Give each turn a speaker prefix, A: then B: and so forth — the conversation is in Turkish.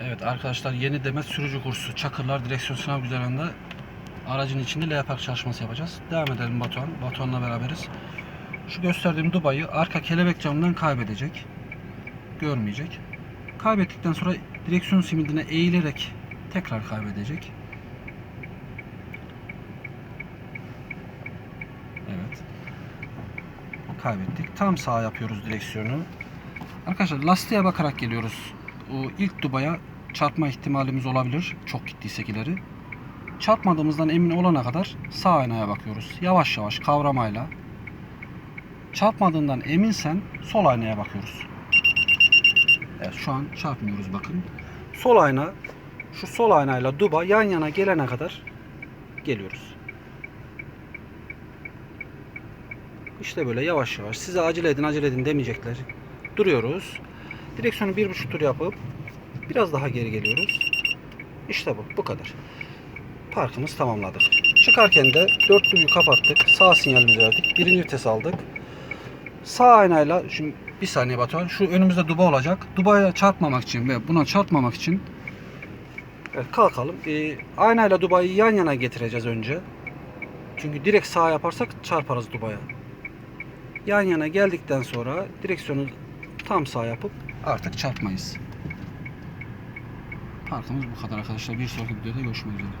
A: Evet arkadaşlar yeni demet sürücü kursu Çakırlar direksiyon sınav güzelinde aracın içinde L park çalışması yapacağız. Devam edelim Batuhan. Batuhan'la beraberiz. Şu gösterdiğim dubayı arka kelebek camından kaybedecek. Görmeyecek. Kaybettikten sonra direksiyon simidine eğilerek tekrar kaybedecek. Evet. Kaybettik. Tam sağ yapıyoruz direksiyonu. Arkadaşlar lastiğe bakarak geliyoruz. İlk dubaya çarpma ihtimalimiz olabilir. Çok gittiysek ileri. Çarpmadığımızdan emin olana kadar sağ aynaya bakıyoruz. Yavaş yavaş kavramayla. Çarpmadığından eminsen sol aynaya bakıyoruz. Evet şu an çarpmıyoruz bakın. Sol ayna şu sol aynayla duba yan yana gelene kadar geliyoruz. İşte böyle yavaş yavaş size acele edin acele edin demeyecekler. Duruyoruz. Direksiyonu bir buçuk tur yapıp biraz daha geri geliyoruz. İşte bu. Bu kadar. Parkımız tamamladık. Çıkarken de dörtlüyü kapattık. Sağ sinyalimizi verdik. Birinci vites aldık. Sağ aynayla şimdi bir saniye Batuhan. Şu önümüzde duba olacak. Dubaya çarpmamak için ve buna çarpmamak için evet, kalkalım. Ee, aynayla dubayı yan yana getireceğiz önce. Çünkü direkt sağ yaparsak çarparız dubaya. Yan yana geldikten sonra direksiyonu tam sağ yapıp artık çarpmayız. Parkımız bu kadar arkadaşlar. Bir sonraki videoda görüşmek üzere.